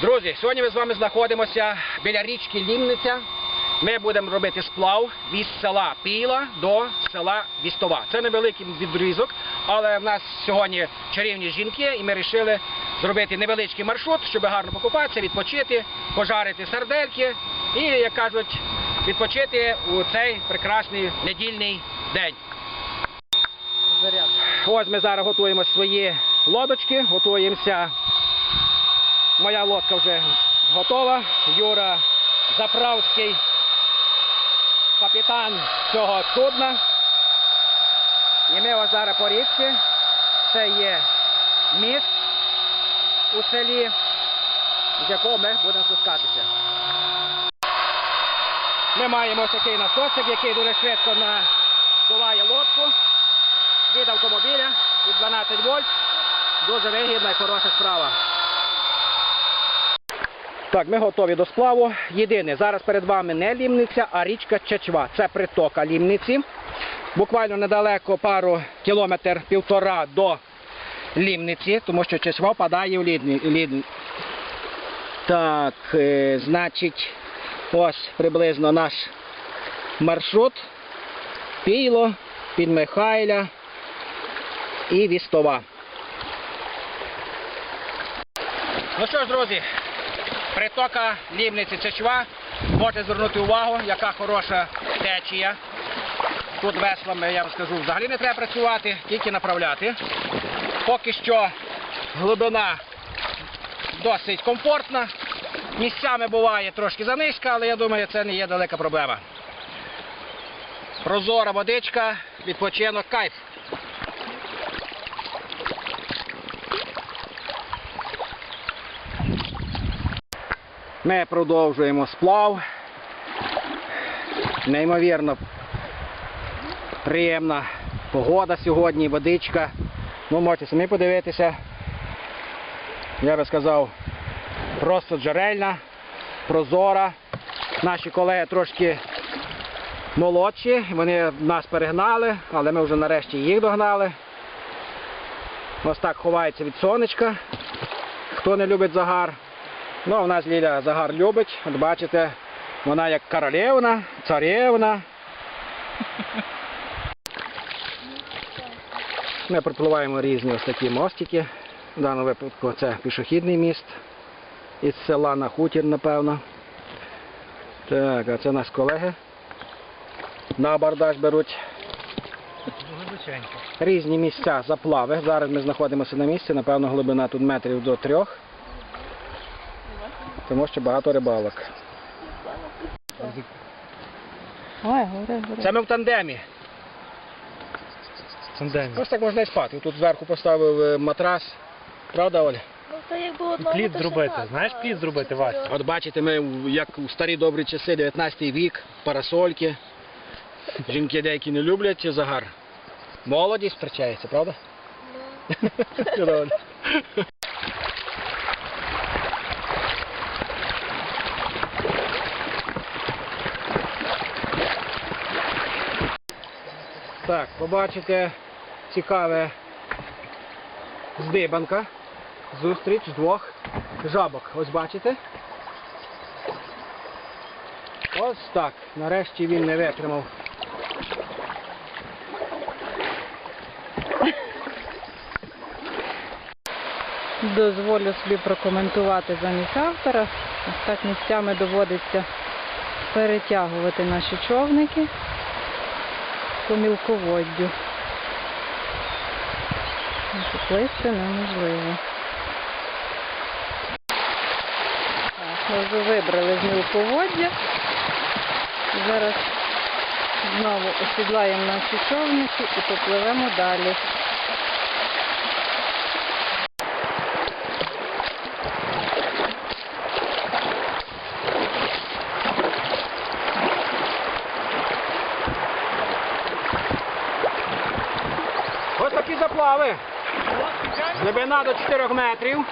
Друзі, сьогодні ми з вами знаходимося біля річки Лімниця. Ми будемо робити сплав від села Піла до села Вістова. Це невеликий відрізок, але в нас сьогодні чарівні жінки, і ми вирішили зробити невеличкий маршрут, щоб гарно покупатися, відпочити, пожарити сардельки і, як кажуть, відпочити у цей прекрасний недільний день. Ось ми зараз готуємо свої лодочки, готуємося. Моя лодка вже готова. Юра Заправський, капітан цього судна. І ми ось зараз по річці. Це є міст у селі, з якого ми будемо спускатися. Ми маємо ось такий насосик, який дуже швидко надуває лодку від автомобіля від 12 вольт. Дуже вигідна і хороша справа. Так, ми готові до сплаву. Єдине, зараз перед вами не лімниця, а річка Чечва. Це притока лімниці. Буквально недалеко пару кілометр півтора до лімниці, тому що Чечва впадає в лідні. лід- Так, е, значить, ось приблизно наш маршрут. Піло, Підмихайля і Вістова. Ну що ж, друзі, притока Лівниці Чечва. Можете звернути увагу, яка хороша течія. Тут веслами, я вам скажу, взагалі не треба працювати, тільки направляти. Поки що глибина досить комфортна. Місцями буває трошки занизька, але я думаю, це не є далека проблема. Прозора водичка, відпочинок, кайф. Ми продовжуємо сплав. Неймовірно приємна погода сьогодні, водичка. Ну, можете самі подивитися. Я би сказав, просто джерельна, прозора. Наші колеги трошки молодші, вони нас перегнали, але ми вже нарешті їх догнали. Ось так ховається від сонечка. Хто не любить загар. Ну, а в нас Ліля загар любить. От бачите, вона як королевна, царевна. Ми пропливаємо різні ось такі мостики. В даному випадку це пішохідний міст із села на хутір, напевно. Так, а це наші колеги. На абордаж беруть різні місця заплави. Зараз ми знаходимося на місці, напевно, глибина тут метрів до трьох. Тому що багато рибалок. Ой, горе, горе. Це ми в тандемі. Тандемі. Ось так можна і спати. Тут зверху поставив е, матрас. Правда, Оля? Ну, якби одного, Плід то ще зробити. так, Знаєш, а плід зробити, чотирьох. Вася? От бачите, ми як у старі добрі часи, 19 вік, парасольки. Жінки деякі не люблять загар. Молодість втрачається, правда? Чудово. Так, побачите цікаве здибанка. Зустріч двох жабок. Ось бачите? Ось так. Нарешті він не витримав. Дозволю собі прокоментувати замість автора. Ось так місцями доводиться перетягувати наші човники по мілководдю. Плисти неможливо. Ми вже вибрали з мілководдя. Зараз знову осідлаємо наші човники і попливемо далі. Ось. Глибина до 4 метрів.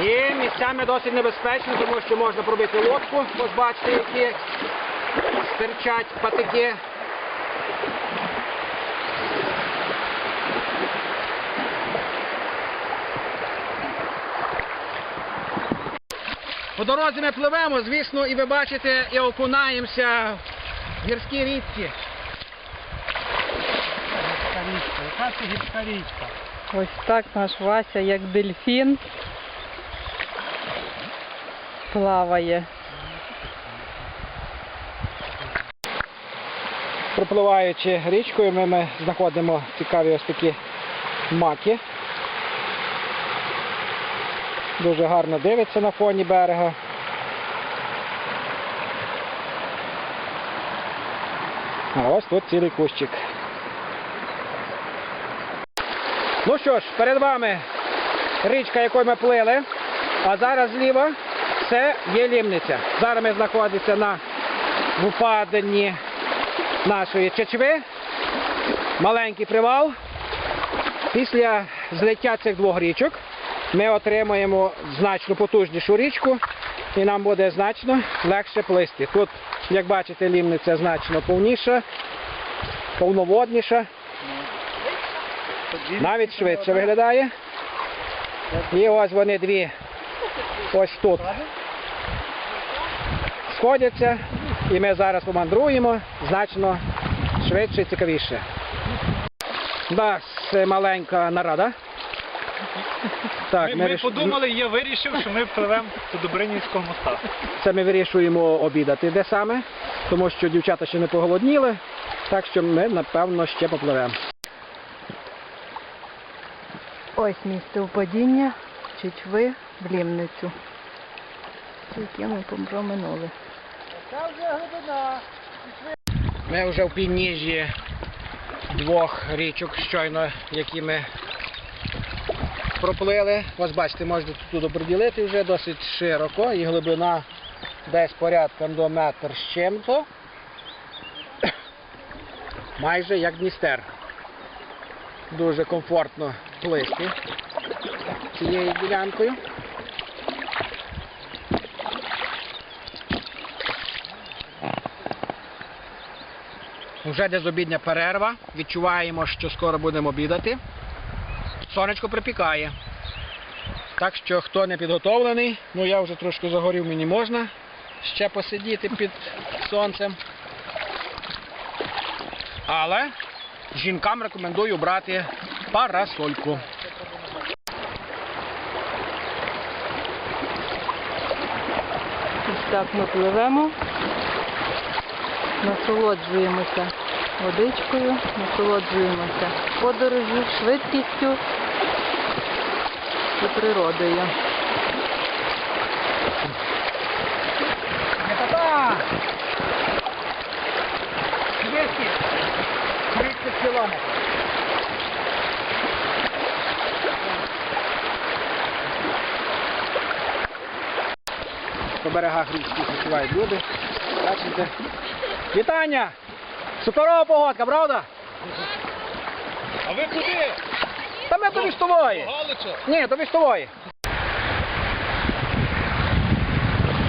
І місцями досить небезпечно, тому що можна пробити лодку. Ось бачите, які стирчать патики. По дорозі ми пливемо, звісно, і ви бачите, і окунаємося в гірській річці. Річка. Яка це гірська річка? Ось так наш Вася, як дельфін, плаває. Пропливаючи річкою, ми, ми знаходимо цікаві ось такі маки. Дуже гарно дивиться на фоні берега. А ось тут цілий кущик. Ну що ж, перед вами річка, якою ми плили, а зараз зліва це є лімниця. Зараз ми знаходимося на впаденні нашої Чечви. Маленький привал. Після злиття цих двох річок ми отримаємо значно потужнішу річку і нам буде значно легше плисти. Тут, як бачите, лімниця значно повніша, повноводніша, навіть швидше виглядає. І ось вони дві ось тут сходяться, і ми зараз помандруємо значно швидше і цікавіше. Да, це маленька нарада. Так, Ми, ми ріш- подумали, я вирішив, що ми впливемо до Добринівського моста. Це ми вирішуємо обідати де саме, тому що дівчата ще не поголодніли, так що ми, напевно, ще попливемо. Ось місце упадіння Чечви в Лімницю. Яке ми проминули. Ми вже в підніжжі двох річок щойно, які ми проплили. Ось бачите, можете тут приділити вже досить широко і глибина десь порядком до метр з чим-то. Майже як Дністер. Дуже комфортно плисти цією ділянкою. Вже десь обідня перерва. Відчуваємо, що скоро будемо обідати. Сонечко припікає. Так що хто не підготовлений, ну я вже трошки загорів, мені можна ще посидіти під сонцем. Але жінкам рекомендую брати парасольку. Ось так ми пливемо, насолоджуємося водичкою, насолоджуємося подорожю, швидкістю і природою. Берегах річки відпочивають люди. Бачите? Вітання! Суперова погодка, правда? А ви куди? Та ми тобі з тобою. Галича? Ні, тобі з тобою.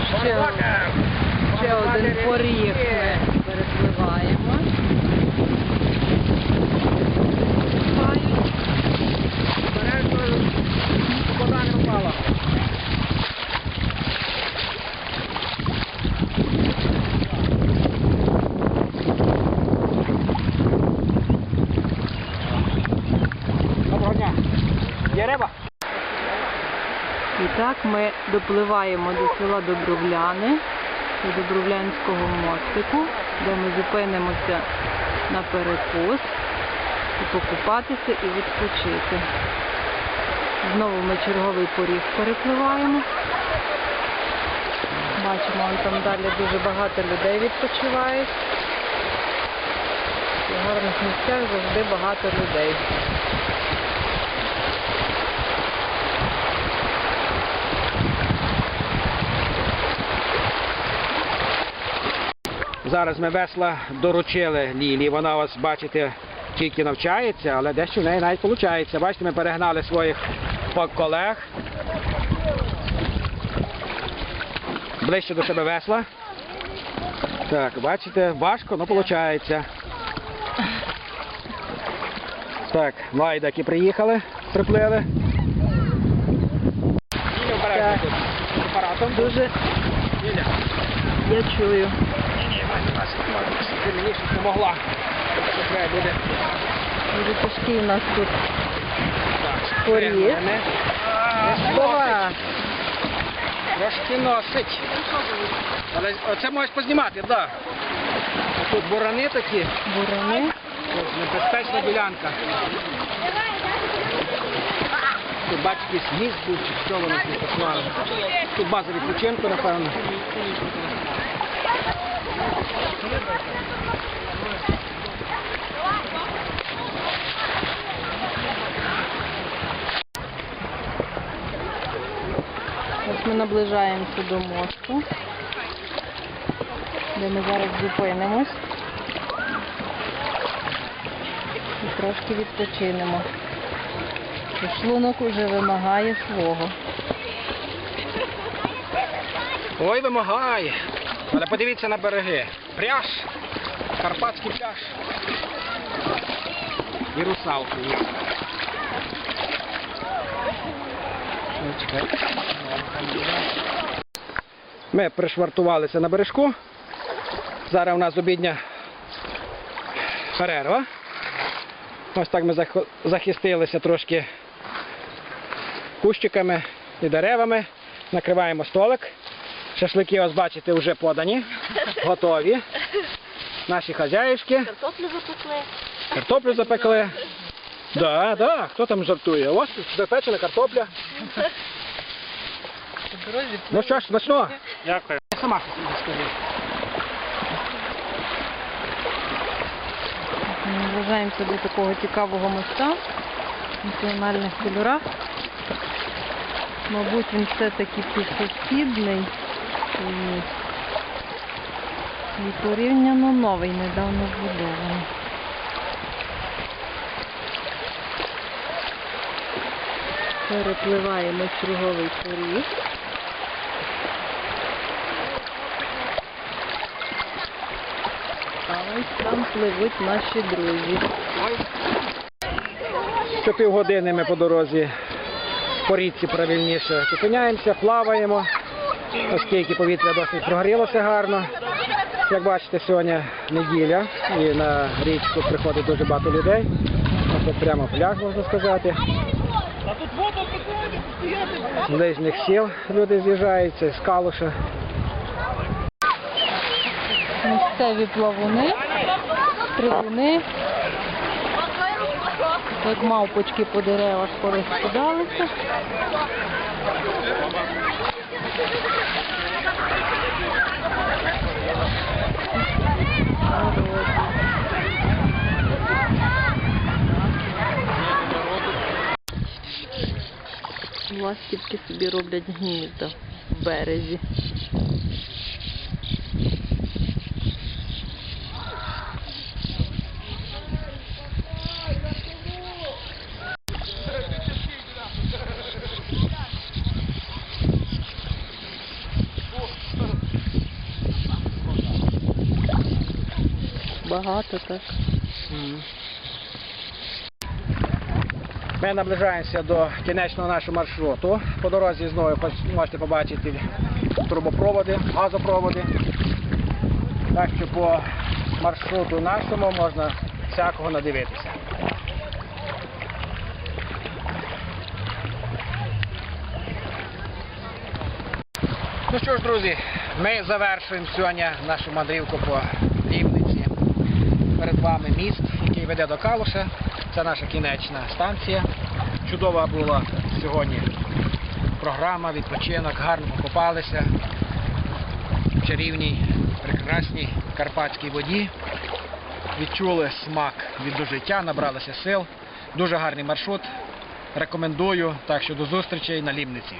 Ще, ще один поріг ми перепливаємо. Вода не впала. Доброго дня. Є риба? І так ми допливаємо до села Добровляни, до Добровлянського мостику, де ми зупинимося на перекус, і покупатися і відпочити. Знову ми черговий поріг перепливаємо. Бачимо, там далі дуже багато людей відпочивають. В гарних місцях завжди багато людей. Зараз ми весла доручили Лілі. Вона ось, бачите, тільки навчається, але дещо в неї навіть виходить. Бачите, ми перегнали своїх колег. Ближче до себе весла. Так, бачите, важко, але виходить. Так, лайдаки приїхали, приплили. І обережно тут. апаратом. Дуже Ілля. я чую. Ні, Ти мені щось допомогла. Треба буде. Дуже тяжкий у нас тут Так, Поріз. Трошки носить. Але оце можеш познімати, так. Да. Тут бурани такі. бурани. Небезпечна ділянка. Тут бачите, якийсь міст був, чи що воно тут. Тут база відпочинку, напевно. Ось ми наближаємося до мосту, де ми зараз зупинимось і трошки відпочинемо. Шлунок уже вимагає свого. Ой, вимагає. Але подивіться на береги. Пляж, карпатський пляж. І чекай. Ми пришвартувалися на бережку. Зараз у нас обідня перерва. Ось так ми захистилися трошки кущиками і деревами. Накриваємо столик. Шашлики, ось бачите, вже подані, готові. Наші хазяїшки. Картоплю запекли. Картоплю запекли. Да, да, хто там жартує? Ось запечена картопля. Ну що ж, смачно. Дякую. Я сама щось скажу. Ми наближаємося до такого цікавого моста в національних кольорах. Мабуть, він все-таки пішохідний цей. І порівняно новий, недавно збудований. Перепливаємо черговий поріг. А ось там пливуть наші друзі. Що півгодини ми по дорозі, по річці правильніше, зупиняємося, плаваємо, оскільки повітря досить прогрілося гарно. Як бачите, сьогодні неділя і на річку приходить дуже багато людей. Тут прямо пляж, можна сказати. З ближніх сіл люди з'їжджаються, з Калуша. Місцеві плавуни, стрибуни. Як мавпочки по деревах порозкидалися. Ластівки собі роблять гнізда в березі. Багато так. Ми наближаємося до кінечного нашого маршруту. По дорозі знову можете побачити трубопроводи, газопроводи. Так що по маршруту нашому можна всякого надивитися. Ну що ж, друзі, ми завершуємо сьогодні нашу мандрівку по Рівниці. Перед вами міст, який веде до Калуша. Це наша кінечна станція. Чудова була сьогодні програма, відпочинок, гарно покупалися в чарівній, прекрасній карпатській воді. Відчули смак від життя, набралися сил. Дуже гарний маршрут. Рекомендую. Так що до зустрічей на Лімниці.